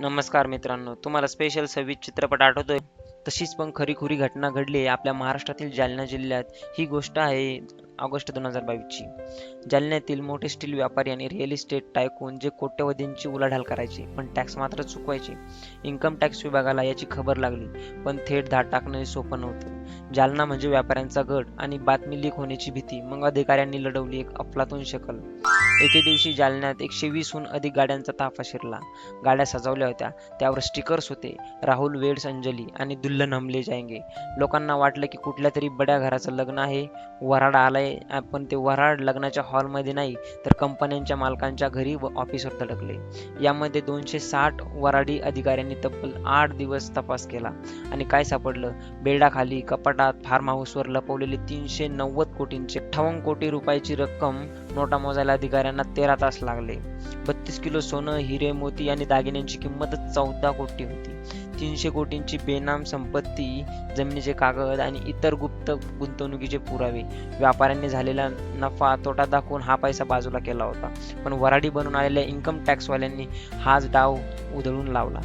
नमस्कार मित्रांनो तुम्हाला स्पेशल सव्वीस चित्रपट आठवतोय? तशीच पण खरीखुरी घटना घडली आहे आपल्या महाराष्ट्रातील जालना जिल्ह्यात. ही गोष्ट आहे ऑगस्ट दोन हजार बावीसची. जालन्यातील मोठे स्टील व्यापारी आणि रिअल इस्टेट टायकून जे कोट्यवधींची उलाढाल करायचे पण टॅक्स मात्र चुकवायचे. इन्कम टॅक्स विभागाला याची खबर लागली पण थेट धाड टाकणं हे सोपं नव्हतं. जालना म्हणजे व्यापाऱ्यांचा गट आणि बातमी लीक होण्याची भीती. मग अधिकाऱ्यांनी लढवली एक अफलातून शकल. एके दिवशी जालन्यात एकशे वीसहून अधिक गाड्यांचा ताफा शिरला. गाड्या सजवल्या होत्या. त्यावर स्टिकर्स होते. राहुल वेड्स अंजली आणि दुल्हन हमले जायंगे. लोकांना वाटलं की कुठल्या तरी बड्या घराचं लग्न आहे. वऱ्हाड आलाय पण ते वऱ्हाड लग्नाच्या हॉलमध्ये नाही तर कंपन्यांच्या मालकांच्या घरी व ऑफिसवर धडकले यामध्ये दोनशे साठ वराडी अधिकाऱ्यांनी तब्बल आठ दिवस तपास केला आणि काय सापडलं? बेडाखाली कपाट कपाटात फार्म हाऊसवर लपवलेले तीनशे नव्वद कोटींचे अठ्ठावन्न कोटी रुपयाची रक्कम नोटा मोजायला अधिकाऱ्यांना तेरा तास लागले. बत्तीस किलो सोनं हिरे मोती आणि दागिन्यांची किंमतच चौदा कोटी होती. तीनशे कोटींची बेनाम संपत्ती जमिनीचे कागद आणि इतर गुप्त गुंतवणुकीचे पुरावे. व्यापाऱ्यांनी झालेला नफा तोटा दाखवून हा पैसा बाजूला केला होता. पण वराडी बनून आलेल्या इन्कम टॅक्सवाल्यांनी हाच डाव उधळून लावला.